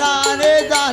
জানা রে জানা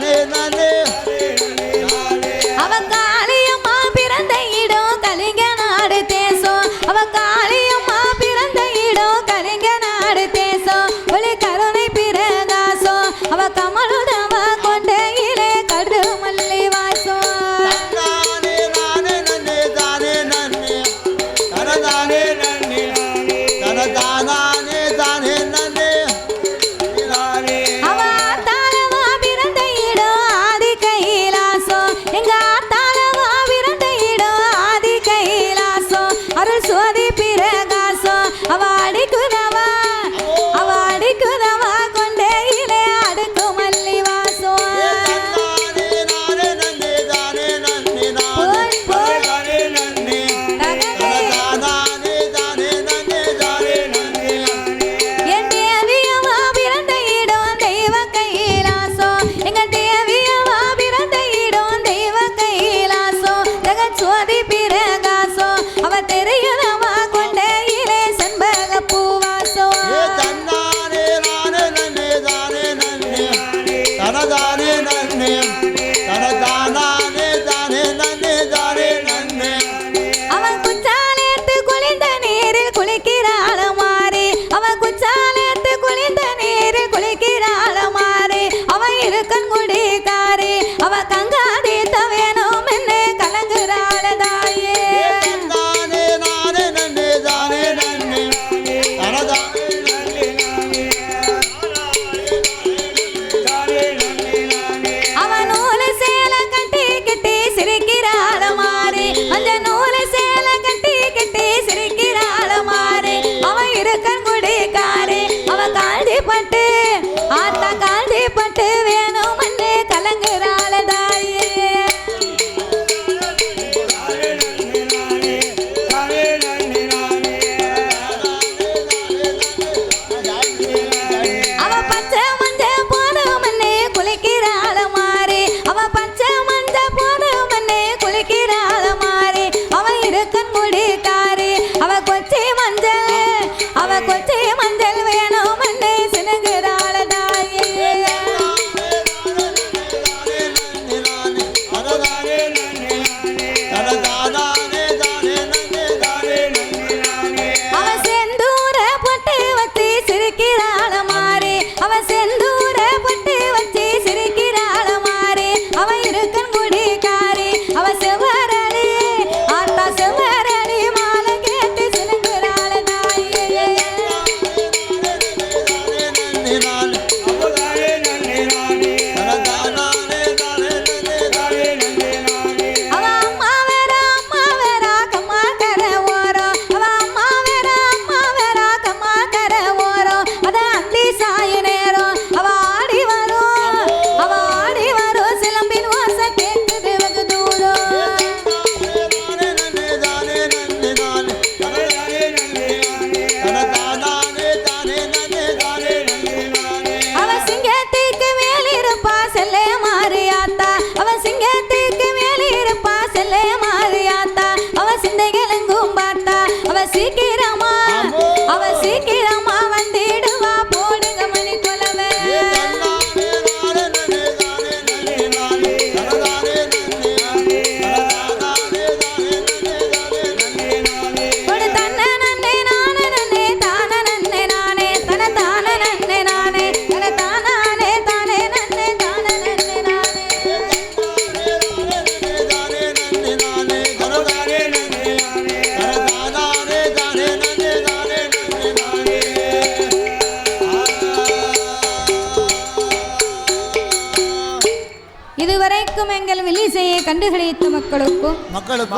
எங்களுக்கும் எங்கள் வில்லிசையை கண்டுகளித்த மக்களுக்கும்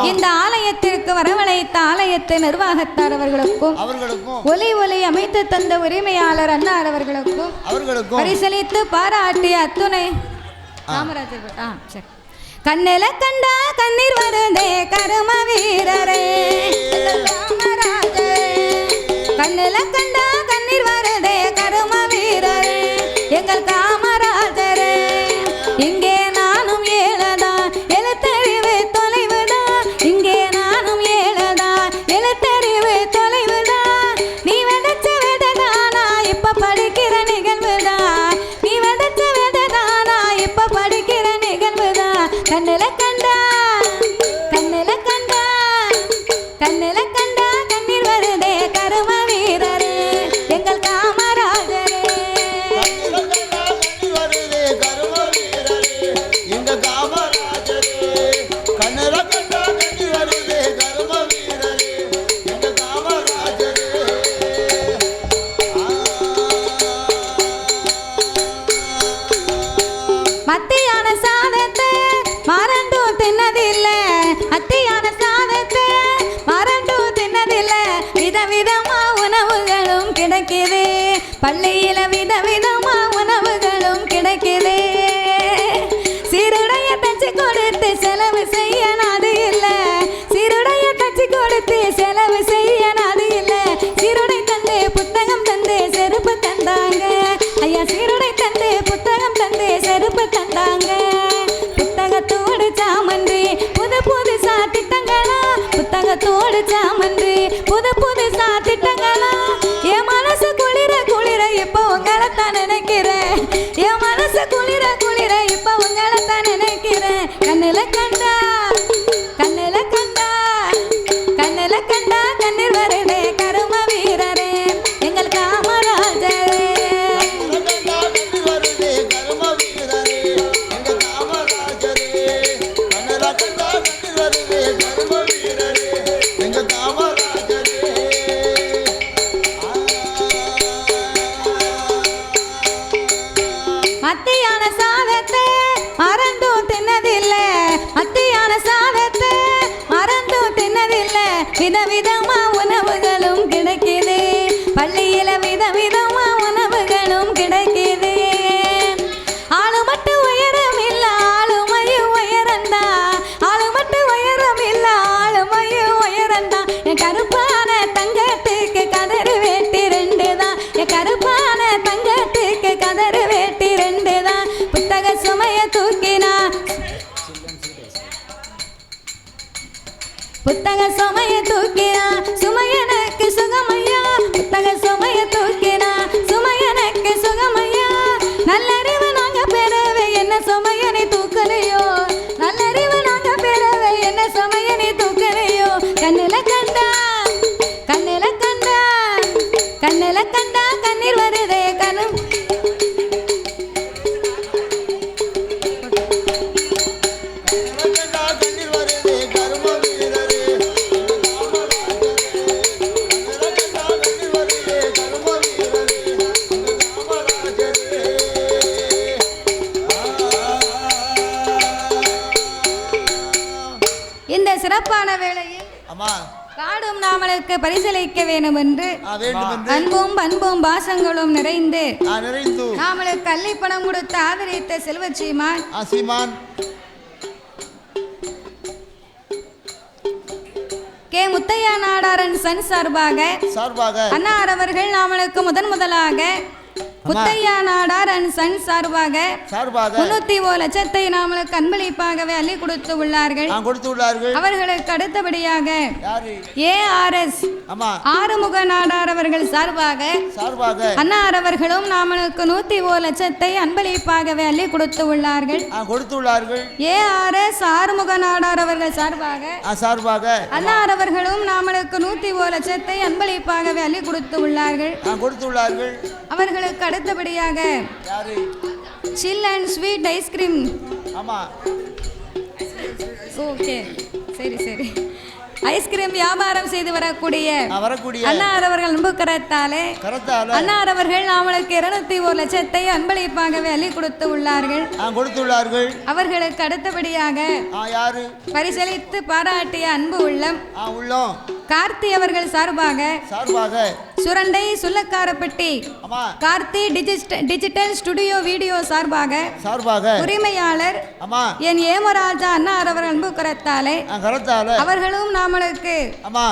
இந்த ஆலயத்திற்கு வரவழைத்த ஆலயத்து நிர்வாகத்தார் அவர்களுக்கும் ஒலி ஒலி அமைத்து தந்த உரிமையாளர் அண்ணார் அவர்களுக்கும் பரிசளித்து பாராட்டிய அத்துணை காமராஜர். கண்ணில கண்டா கண்ணீர் வருதே கரும வீரரே. கண்ணில கண்டா கண்ணீர் வருதே கரும வீரரே. எங்கள் காமராஜரே இங்கே vida, vida, un கண்ணில கண்டா கண்ணீர் வருதே கணும் இந்த சிறப்பான வேளையில் அம்மா பாடும் நாமளுக்கு பரிசளிக்க வேண்டும் என்று. அன்பும் பண்பும் பாசங்களும் நிறைந்து நாமளுக்கு கல்வி பணம் கொடுத்து ஆதரித்த செல்வச்சீமான் ஆ, சீமான். கே. முத்தையா நாடாரன் சன் சார்பாக சார்பாக. அன்னார் அவர்கள் நாமளுக்கு முதன் முதலாக முத்தையா நாடார் அண்ட் சன் சார்பாக சார்பாக முன்னூத்தி ஓ லட்சத்தை நாமளுக்கு அன்பளிப்பாகவே அள்ளி கொடுத்து உள்ளார்கள். கொடுத்து உள்ளார்கள். அவர்களுக்கு அடுத்தபடியாக யாரு? ஏஆர்எஸ் ஆமா. ஆறுமுக நாடார் அவர்கள் சார்பாக சார்பாக அன்னார் அவர்களும் நாமளுக்கு நூத்தி ஓ லட்சத்தை அன்பளிப்பாகவே அள்ளி கொடுத்து உள்ளார்கள். கொடுத்து உள்ளார்கள். ஏஆர்எஸ் ஆறுமுக நாடார் அவர்கள் சார்பாக சார்பாக அன்னார் அவர்களும் நாமளுக்கு நூத்தி ஓ லட்சத்தை அன்பளிப்பாகவே அள்ளி கொடுத்து உள்ளார்கள். கொடுத்து உள்ளார்கள். அவர்களுக்கு அடுத்தபடியாக chill and sweet ice cream ஆமா. ஓகே சரி சரி. ஐஸ்கிரீம் வியாபாரம் செய்து வரக்கூடிய வரக்கூடிய அன்னார் அவர்கள் அன்பு கரத்தாலே அன்னார் அவர்கள் நாமளுக்கு இருநூத்தி ஒரு லட்சத்தை அன்பளிப்பாகவே அள்ளி கொடுத்து உள்ளார்கள். ஆ, கொடுத்து உள்ளார்கள். அவர்களுக்கு அடுத்தபடியாக பரிசளித்து பாராட்டிய அன்பு உள்ளம் உள்ளோம். கார்த்தி அவர்கள் சார்பாக சார்பாக Surandai Sullakkarapatti Karthi digital- digital studio video சார்பாக சார்பாக. உரிமையாளர் என் ஏமராஜா அன்னார் அவர்கள் அன்பு கரத்தாலே அவர்களும் நாமளுக்கு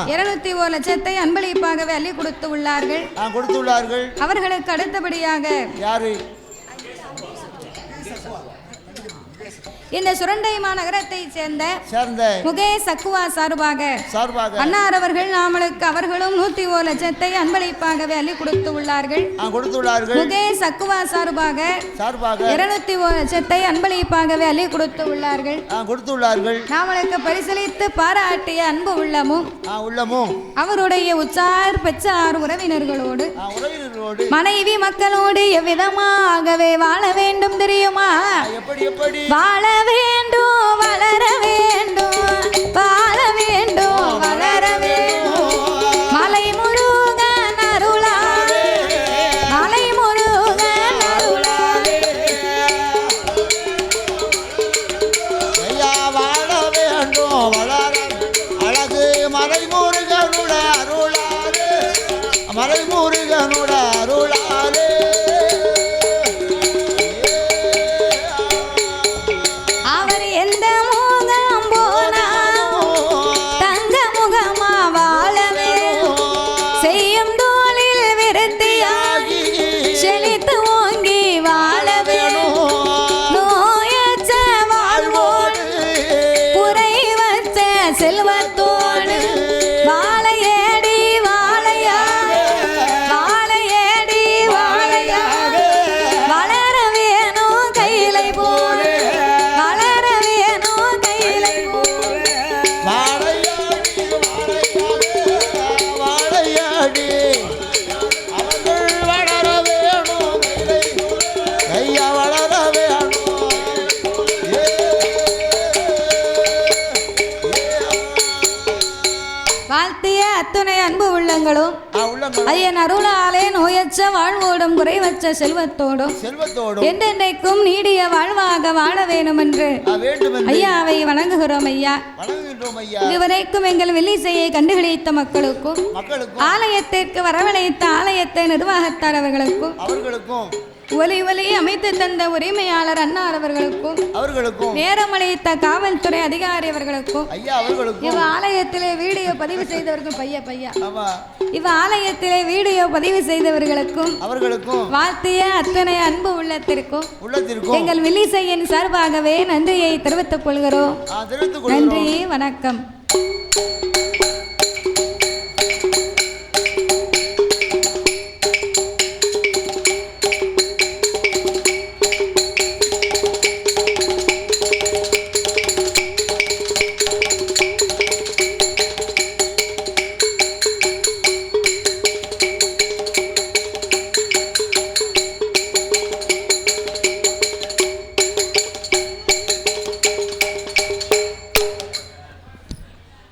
இருநூத்தி ஒரு லட்சத்தை அன்பளிப்பாகவே அள்ளி கொடுத்து உள்ளார்கள். ஆ, கொடுத்து உள்ளார்கள். அவர்களுக்கு அடுத்தபடியாக யாரு? இந்த சுரண்டை மாநகரத்தை சேர்ந்த சேர்ந்த முகேஷ் அக்குவா சார்பாக சார்பாக அன்னார் அவர்கள் நாமளுக்கு அவர்களும் நூத்தி ஒரு லட்சத்தை அன்பளிப்பாகவே அள்ளி கொடுத்து உள்ளார்கள். ஆ, கொடுத்து உள்ளார்கள். முகேஷ் அக்குவா சார்பாக சார்பாக இருநூத்தி ஒரு லட்சத்தை அன்பளிப்பாகவே அள்ளி கொடுத்து உள்ளார்கள். ஆ, கொடுத்து உள்ளார்கள். நாமளுக்கு பரிசளித்து பாராட்டிய அன்பு உள்ளமும் உள்ளமும். அவருடைய உச்சார் பெற்றார் உறவினர்களோடு மனைவி மக்களோடு எவ்விதமாகவே வாழ வேண்டும் தெரியுமா? எப்படி எப்படி? வாழ வேண்டும் வளர வேண்டும். வாழ அன்பு உள்ளங்களும் ஐயன் அருளாலே நோயற்ற வாழ்வோடும் குறைவற்ற செல்வத்தோடும் என்றென்றைக்கும் நீடிய வாழ்வாக வாழ வேணும் என்று ஐயாவை வணங்குகிறோம் ஐயா. இதுவரைக்கும் எங்கள் வெள்ளிசையை கண்டுகளித்த மக்களுக்கும் ஆலயத்திற்கு வரவழைத்த ஆலயத்தை நிர்வாகத்தார் அவர்களுக்கும். ஒலி ஒலி அமைத்து தந்த உரிமையாளர் அன்னார் அவர்களுக்கும் அவர்களுக்கும். நேரம் அளித்த காவல்துறை அதிகாரி அவர்களுக்கும் ஐயா அவர்களுக்கும். இவ ஆலயத்திலே வீடியோ பதிவு செய்தவர்கள் பைய பையா. இவ ஆலயத்திலே வீடியோ பதிவு செய்தவர்களுக்கும் அவர்களுக்கும். வாழ்த்திய அத்தனை அன்பு உள்ளத்திற்கும் உள்ளத்திற்கும். எங்கள் வில்லிசையின் சார்பாகவே நன்றியை தெரிவித்துக் கொள்கிறோம். நன்றி வணக்கம்.